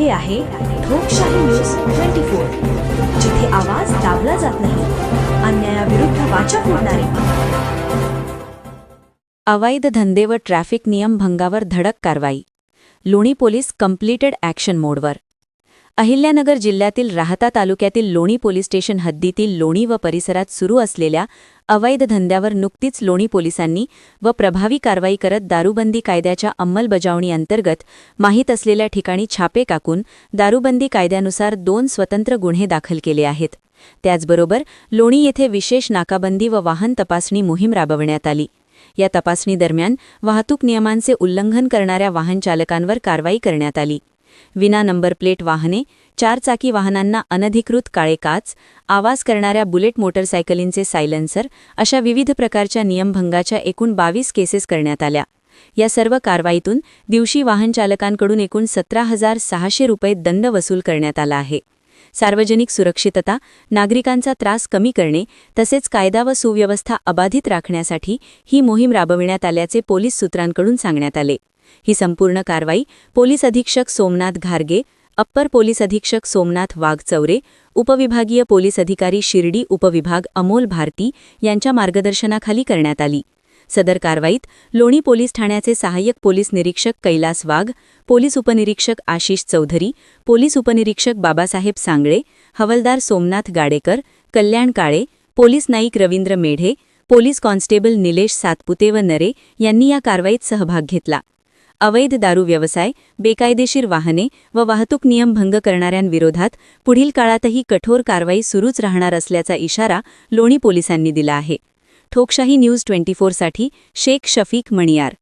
हे आहे लोकशाही न्यूज ट्वेंटी फोर जिथे आवाज दाबला जात नाही अन्यायाविरुद्ध वाचा फोडणारे. अवैध धंदे व ट्रॅफिक नियम भंगावर धडक कारवाई. लोणी पोलीस कम्प्लिटेड ॲक्शन मोडवर. अहिल्यानगर जिल्ह्यातील राहता तालुक्यातील लोणी पोलीस स्टेशन हद्दीतील लोणी व परिसरात सुरू असलेल्या अवैध धंद्यावर नुकतीच लोणी पोलिसांनी व प्रभावी कारवाई करत दारूबंदी कायद्याच्या अंमलबजावणी अंतर्गत माहीत असलेल्या ठिकाणी छापे टाकून दारूबंदी कायद्यानुसार दोन स्वतंत्र गुन्हे दाखल केले आहेत. त्याचबरोबर लोणी येथे विशेष नाकाबंदी व वाहन तपासणी मोहीम राबवण्यात आली. या तपासणी दरम्यान वाहतूक नियमांचे उल्लंघन करणाऱ्या वाहनचालकांवर कारवाई करण्यात आली. विना नंबर प्लेट वाहने चारचाकी वाहनांना अनधिकृत काळे काच आवाज करणाऱ्या बुलेट मोटरसायकलींचे सायलेन्सर अशा विविध प्रकारच्या नियमभंगाच्या एकूण बावीस केसेस करण्यात आल्या. या सर्व कारवाईतून दिवशी वाहनचालकांकडून एकूण सतरा हजार सहाशे रुपये दंड वसूल करण्यात आला आहे. सार्वजनिक सुरक्षितता नागरिकांचा त्रास कमी करणे तसेच कायदा व सुव्यवस्था अबाधित राखण्यासाठी ही मोहीम राबविण्यात आल्याचे पोलीस सूत्रांकडून सांगण्यात आले. ही संपूर्ण कारवाई पोलीस अधीक्षक सोमनाथ घारगे अप्पर पोलीस अधीक्षक सोमनाथ वाघचौरे उपविभागीय पोलीस अधिकारी शिर्डी उपविभाग अमोल भारती यांच्या मार्गदर्शनाखाली करण्यात आली. सदर कारवाईत लोणी पोलीस ठाण्याचे सहाय्यक पोलीस निरीक्षक कैलास वाघ पोलीस उपनिरीक्षक आशिष चौधरी पोलीस उपनिरीक्षक बाबासाहेब सांगळे हवलदार सोमनाथ गाडेकर कल्याण काळे पोलीस नाईक रवींद्र मेढे पोलीस कॉन्स्टेबल निलेश सातपुते व नरे यांनी या कारवाईत सहभाग घेतला. अवैध दारू व्यवसाय बेकायदेशीर वाहने व वाहतूक नियम भंग करणाऱ्यांविरोधात पुढील काळातही कठोर कारवाई सुरूच राहणार असल्याचा इशारा लोणी पोलिसांनी दिला आहे. ठोकशाही न्यूज ट्वेंटी फोरसाठी शेख शफीक मणियार